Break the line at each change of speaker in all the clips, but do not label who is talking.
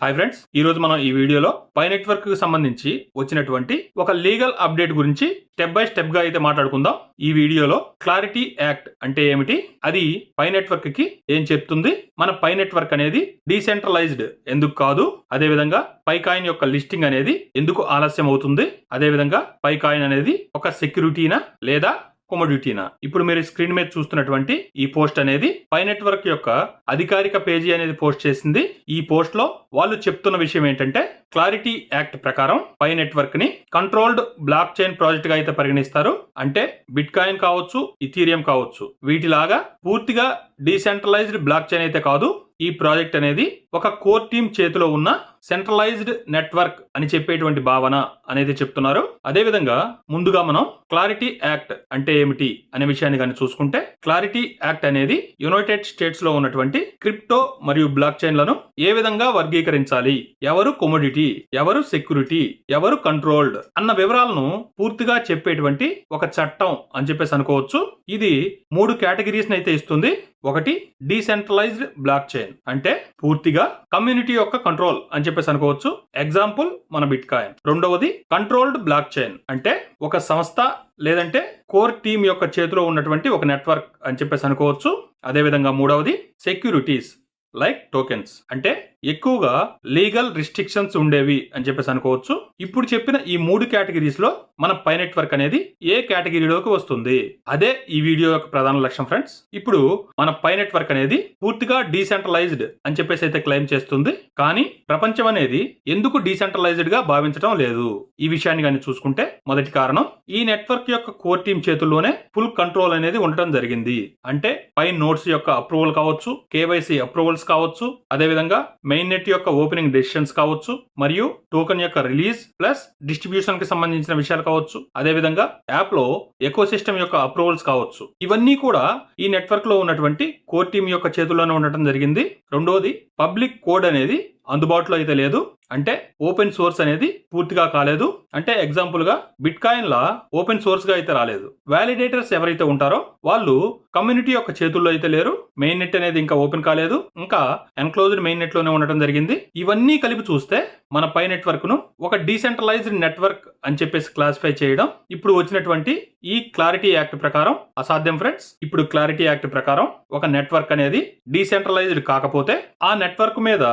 Hi friends ఈ రోజు మనం ఈ వీడియోలో పై నెట్వర్క్కి సంబంధించి వచ్చినటువంటి ఒక లీగల్ అప్డేట్ గురించి స్టెప్ బై స్టెప్గా అయితే మాట్లాడుకుందాం. ఈ వీడియోలో క్లారిటీ యాక్ట్ అంటే ఏమిటి? అది పై నెట్వర్క్కి ఏం చెప్తుంది? మన పై నెట్వర్క్ అనేది డీసెంట్రలైజ్డ్ ఎందుకు కాదు? అదే విధంగా పై కాయిన్ యొక్క లిస్టింగ్ అనేది ఎందుకు ఆలస్యం అవుతుంది అదే విధంగా పై కాయిన్ అనేది ఒక సెక్యూరిటీనా లేదా కొమోడిటీనా ఇప్పుడు మీరు స్క్రీన్ మీద చూస్తున్నటువంటి ఈ పోస్ట్ అనేది పై నెట్వర్క్ యొక్క అధికారిక పేజీ అనేది పోస్ట్ చేసింది. ఈ పోస్ట్లో వాళ్ళు చెప్తున్న విషయం ఏంటంటే క్లారిటీ యాక్ట్ ప్రకారం పై నెట్వర్క్ని కంట్రోల్డ్ బ్లాక్ చైన్ ప్రాజెక్ట్గా అయితే పరిగణిస్తారు. అంటే బిట్ కాయిన్ కావచ్చు ఇథీరియం కావచ్చు. వీటిలాగా పూర్తిగా డీసెంట్రలైజ్డ్ బ్లాక్ చైన్ అయితే కాదు. ఈ ప్రాజెక్ట్ అనేది ఒక కోర్ టీమ్ చేతిలో ఉన్న సెంట్రలైజ్డ్ నెట్వర్క్ అని చెప్పేటువంటి భావన అనేది చెప్తున్నారు. అదేవిధంగా ముందుగా మనం క్లారిటీ యాక్ట్ అంటే ఏమిటి అనే విషయాన్ని కానీ చూసుకుంటే క్లారిటీ యాక్ట్ అనేది యునైటెడ్ స్టేట్స్లో ఉన్నటువంటి క్రిప్టో మరియు బ్లాక్ చైన్లను ఏ విధంగా వర్గీకరించాలి? ఎవరు కొమోడిటీ ఎవరు సెక్యూరిటీ ఎవరు కంట్రోల్డ్ అన్న వివరాలను పూర్తిగా చెప్పేటువంటి ఒక చట్టం అని చెప్పేసి అనుకోవచ్చు. ఇది మూడు కేటగిరీస్ అయితే ఇస్తుంది. ఒకటి డీసెంట్రలైజ్డ్ బ్లాక్ చైన్ అంటే పూర్తిగా కమ్యూనిటీ యొక్క కంట్రోల్ అని చెప్పేసి అనుకోవచ్చు. ఎగ్జాంపుల్ మన బిట్ కాయిన్ రెండవది కంట్రోల్డ్ బ్లాక్ చైన్ అంటే ఒక సంస్థ లేదంటే కోర్ టీమ్ యొక్క చేతిలో ఉన్నటువంటి ఒక నెట్వర్క్ అని చెప్పేసి అనుకోవచ్చు. అదేవిధంగా మూడవది సెక్యూరిటీస్ లైక్ టోకెన్స్ అంటే ఎక్కువగా లీగల్ రిస్ట్రిక్షన్స్ ఉండేవి అని చెప్పేసి అనుకోవచ్చు. ఇప్పుడు చెప్పిన ఈ మూడు కేటగిరీస్లో మన పై నెట్వర్క్ అనేది ఏ కేటగిరీలోకి వస్తుంది? అదే ఈ వీడియో యొక్క ప్రధాన లక్ష్యం ఫ్రెండ్స్. ఇప్పుడు మన పై నెట్వర్క్ అనేది పూర్తిగా డీసెంట్రలైజ్డ్ అని చెప్పేసి అయితే క్లెయిమ్ చేస్తుంది. కానీ ప్రపంచం అనేది ఎందుకు డీసెంట్రలైజ్డ్గా భావించడం లేదు? ఈ విషయాన్ని కానీ చూసుకుంటే మొదటి కారణం ఈ నెట్వర్క్ యొక్క కోర్ టీమ్ చేతుల్లోనే ఫుల్ కంట్రోల్ అనేది ఉండటం జరిగింది. అంటే పై నోట్స్ యొక్క అప్రూవల్ కావచ్చు కేవైసీ అప్రూవల్స్ కావచ్చు. అదేవిధంగా మెయిన్ నెట్ యొక్క ఓపెనింగ్ డెసిషన్స్ కావచ్చు మరియు టోకెన్ యొక్క రిలీజ్ ప్లస్ డిస్ట్రిబ్యూషన్కి సంబంధించిన విషయాలు కావచ్చు. అదేవిధంగా యాప్లో ఎకో సిస్టమ్ యొక్క అప్రూవల్స్ కావచ్చు. ఇవన్నీ కూడా ఈ నెట్వర్క్లో ఉన్నటువంటి కోర్ టీమ్ యొక్క చేతుల్లోనే ఉండటం జరిగింది. రెండోది పబ్లిక్ కోడ్ అనేది అందుబాటులో అయితే లేదు. అంటే ఓపెన్ సోర్స్ అనేది పూర్తిగా కాలేదు. అంటే ఎగ్జాంపుల్గా బిట్ కాయిన్ లా ఓపెన్ సోర్స్గా అయితే రాలేదు. వ్యాలిడేటర్స్ ఎవరైతే ఉంటారో వాళ్ళు కమ్యూనిటీ యొక్క చేతుల్లో అయితే లేరు. మెయిన్ నెట్ అనేది ఇంకా ఓపెన్ కాలేదు. ఇంకా ఎన్క్లోజ్డ్ మెయిన్ నెట్లోనే ఉండటం జరిగింది. ఇవన్నీ కలిపి చూస్తే మన పై నెట్వర్క్ను ఒక డీసెంట్రలైజ్డ్ నెట్వర్క్ అని చెప్పేసి క్లాసిఫై చేయడం ఇప్పుడు వచ్చినటువంటి ఈ క్లారిటీ యాక్ట్ ప్రకారం అసాధ్యం ఫ్రెండ్స్ ఇప్పుడు క్లారిటీ యాక్ట్ ప్రకారం ఒక నెట్వర్క్ అనేది డీసెంట్రలైజ్డ్ కాకపోతే ఆ నెట్వర్క్ మీద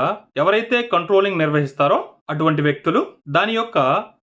ఎవరైతే కంట్రోలింగ్ నిర్వహిస్తారో అటువంటి వ్యక్తులు దాని యొక్క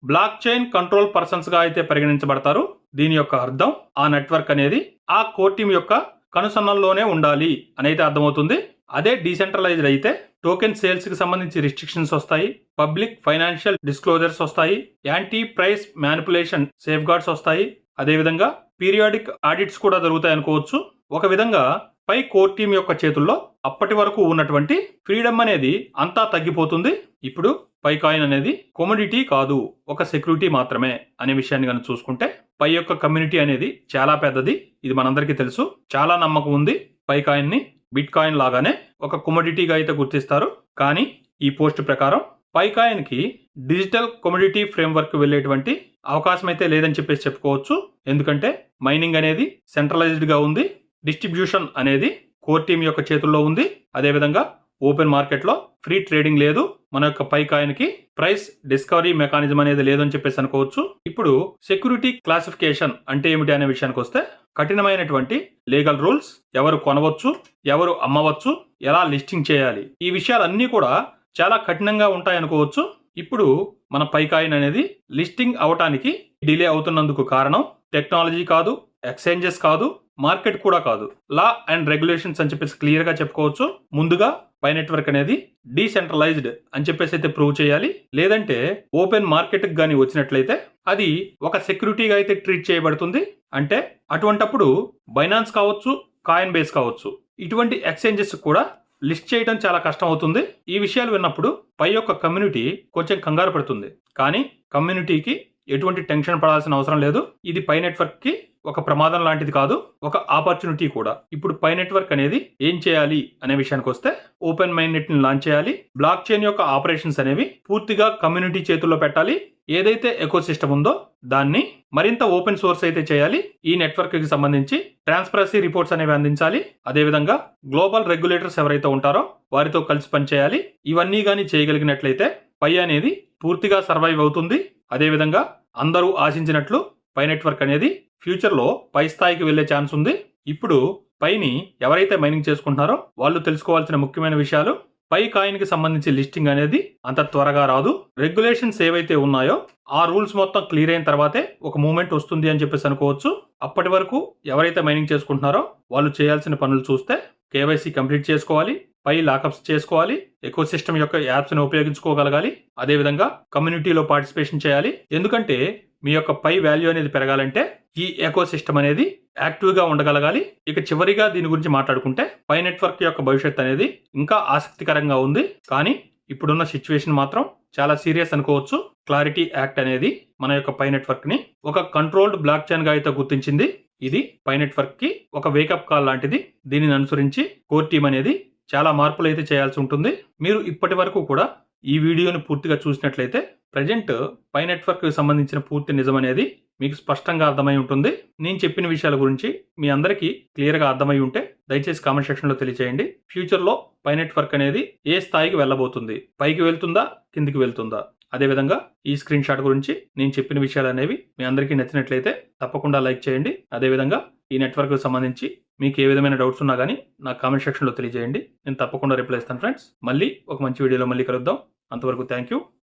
బ్లాక్ చైన్ కంట్రోల్ పర్సన్స్గా అయితే పరిగణించబడతారు. దీని యొక్క అర్థం ఆ నెట్వర్క్ అనేది ఆ కోర్ యొక్క కనుసన్నల్లోనే ఉండాలి అని అయితే అర్థమవుతుంది. అదే డీసెంట్రలైజ్డ్ అయితే టోకెన్ సేల్స్కి సంబంధించి రిస్ట్రిక్షన్స్ వస్తాయి పబ్లిక్ ఫైనాన్షియల్ డిస్క్లోజర్స్ వస్తాయి anti price manipulation safeguards వస్తాయి అదేవిధంగా పీరియాడిక్ ఆడిట్స్ కూడా జరుగుతాయి అనుకోవచ్చు. ఒక విధంగా పై కోర్ టీమ్ యొక్క చేతుల్లో అప్పటి వరకు ఉన్నటువంటి ఫ్రీడమ్ అనేది అంతా తగ్గిపోతుంది. ఇప్పుడు పై కాయిన్ అనేది కొమోడిటీ కాదు ఒక సెక్యూరిటీ మాత్రమే అనే విషయాన్ని కనుక చూసుకుంటే పై యొక్క కమ్యూనిటీ అనేది చాలా పెద్దది. ఇది మనందరికీ తెలుసు. చాలా నమ్మకం ఉంది పై కాయిన్ని బిట్ కాయిన్ లాగానే ఒక కొమోడిటీగా అయితే గుర్తిస్తారు. కానీ ఈ పోస్ట్ ప్రకారం పై కాయిన్కి డిజిటల్ కొమోడిటీ ఫ్రేమ్వర్క్ వెళ్ళేటువంటి అవకాశం అయితే లేదని చెప్పేసి చెప్పుకోవచ్చు. ఎందుకంటే మైనింగ్ అనేది సెంట్రలైజ్డ్గా ఉంది. డిస్ట్రిబ్యూషన్ అనేది కోర్ టీమ్ యొక్క చేతుల్లో ఉంది. అదేవిధంగా ఓపెన్ మార్కెట్లో ఫ్రీ ట్రేడింగ్ లేదు. మన యొక్క పై కాయిన్కి ప్రైస్ డిస్కవరీ మెకానిజం అనేది లేదని చెప్పేసి అనుకోవచ్చు. ఇప్పుడు సెక్యూరిటీ క్లాసిఫికేషన్ అంటే ఏమిటి అనే విషయానికి వస్తే కఠినమైనటువంటి లీగల్ రూల్స్ ఎవరు కొనవచ్చు ఎవరు అమ్మవచ్చు ఎలా లిస్టింగ్ చేయాలి ఈ విషయాలన్నీ కూడా చాలా కఠినంగా ఉంటాయనుకోవచ్చు. ఇప్పుడు మన పైకాయిన్ అనేది లిస్టింగ్ అవటానికి డిలే అవుతున్నందుకు కారణం టెక్నాలజీ కాదు ఎక్స్చేంజెస్ కాదు మార్కెట్ కూడా కాదు. లా అండ్ రెగ్యులేషన్స్ అని చెప్పేసి క్లియర్గా చెప్పుకోవచ్చు. ముందుగా పై నెట్వర్క్ అనేది డీసెంట్రలైజ్డ్ అని చెప్పేసి అయితే ప్రూవ్ చేయాలి. లేదంటే ఓపెన్ మార్కెట్ కానీ వచ్చినట్లయితే అది ఒక సెక్యూరిటీగా అయితే ట్రీట్ చేయబడుతుంది. అంటే అటువంటప్పుడు బైనాన్స్ కావచ్చు కాయిన్ బేస్ కావచ్చు. ఇటువంటి ఎక్స్చేంజెస్ కూడా లిస్ట్ చేయడం చాలా కష్టం అవుతుంది ఈ విషయాలు విన్నప్పుడు పై యొక్క కమ్యూనిటీ కొంచెం కంగారు పడుతుంది. కానీ కమ్యూనిటీకి ఎటువంటి టెన్షన్ పడాల్సిన అవసరం లేదు. ఇది పై నెట్వర్క్కి ఒక ప్రమాదం లాంటిది కాదు. ఒక ఆపర్చునిటీ కూడా. ఇప్పుడు పై నెట్వర్క్ అనేది ఏం చేయాలి అనే విషయానికి వస్తే ఓపెన్ మైండ్ నెట్ని లాంచ్ చేయాలి. బ్లాక్ చైన్ యొక్క ఆపరేషన్స్ అనేవి పూర్తిగా కమ్యూనిటీ చేతుల్లో పెట్టాలి. ఏదైతే ఎకో సిస్టమ్ ఉందో దాన్ని మరింత ఓపెన్ సోర్స్ అయితే చేయాలి. ఈ నెట్వర్క్కి సంబంధించి ట్రాన్స్పరసీ రిపోర్ట్స్ అనేవి అందించాలి. అదేవిధంగా గ్లోబల్ రెగ్యులేటర్స్ ఎవరైతే ఉంటారో వారితో కలిసి పనిచేయాలి. ఇవన్నీ కానీ చేయగలిగినట్లయితే పై అనేది పూర్తిగా సర్వైవ్ అవుతుంది. అదేవిధంగా అందరూ ఆశించినట్లు పై నెట్వర్క్ అనేది ఫ్యూచర్లో పై స్థాయికి వెళ్ళే ఛాన్స్ ఉంది. ఇప్పుడు పైని ఎవరైతే మైనింగ్ చేసుకుంటున్నారో వాళ్ళు తెలుసుకోవాల్సిన ముఖ్యమైన విషయాలు పై కాయిన్కి సంబంధించి లిస్టింగ్ అనేది అంత త్వరగా రాదు. రెగ్యులేషన్స్ ఏవైతే ఉన్నాయో ఆ రూల్స్ మొత్తం క్లియర్ అయిన తర్వాతే ఒక మూమెంట్ వస్తుంది అని చెప్పేసి అనుకోవచ్చు. అప్పటి వరకు ఎవరైతే మైనింగ్ చేసుకుంటున్నారో వాళ్ళు చేయాల్సిన పనులు చూస్తే కేవైసీ కంప్లీట్ చేసుకోవాలి పై లాకప్స్ చేసుకోవాలి ఎకో సిస్టమ్ యొక్క యాప్స్ని ఉపయోగించుకోగలగాలి అదేవిధంగా కమ్యూనిటీలో పార్టిసిపేషన్ చేయాలి. ఎందుకంటే మీ యొక్క పై వాల్యూ అనేది పెరగాలంటే ఈ ఎకో సిస్టమ్ అనేది యాక్టివ్గా ఉండగలగాలి. ఇక చివరిగా దీని గురించి మాట్లాడుకుంటే పై నెట్వర్క్ యొక్క భవిష్యత్ అనేది ఇంకా ఆసక్తికరంగా ఉంది. కానీ ఇప్పుడున్న సిచ్యువేషన్ మాత్రం చాలా సీరియస్ అనుకోవచ్చు. క్లారిటీ యాక్ట్ అనేది మన యొక్క పై నెట్వర్క్ని ఒక కంట్రోల్డ్ బ్లాక్ చైన్గా అయితే గుర్తించింది. ఇది పై నెట్వర్క్కి ఒక వేకప్ కాల్ లాంటిది. దీనిని అనుసరించి కోర్ టీమ్ అనేది చాలా మార్పులు అయితే చేయాల్సి ఉంటుంది. మీరు ఇప్పటి వరకు కూడా ఈ వీడియోని పూర్తిగా చూసినట్లయితే ప్రజెంట్ పై నెట్వర్క్ సంబంధించిన పూర్తి నిజం అనేది మీకు స్పష్టంగా అర్థమై ఉంటుంది. నేను చెప్పిన విషయాల గురించి మీ అందరికీ క్లియర్గా అర్థమై ఉంటే దయచేసి కామెంట్ సెక్షన్లో తెలియజేయండి ఫ్యూచర్లో పై నెట్వర్క్ అనేది ఏ స్థాయికి వెళ్ళబోతుంది? పైకి వెళ్తుందా? కిందికి వెళ్తుందా? అదేవిధంగా ఈ స్క్రీన్ షాట్ గురించి నేను చెప్పిన విషయాలు అనేవి మీ అందరికీ నచ్చినట్లయితే తప్పకుండా లైక్ చేయండి. అదేవిధంగా ఈ నెట్వర్క్ సంబంధించి మీకు ఏ విధమైన డౌట్స్ ఉన్నా కానీ నా కామెంట్ సెక్షన్లో తెలియజేయండి. నేను తప్పకుండా రిప్లై ఇస్తాను ఫ్రెండ్స్. మళ్ళీ ఒక మంచి వీడియోలో మళ్ళీ కలుద్దాం. అంతవరకు థ్యాంక్ యూ.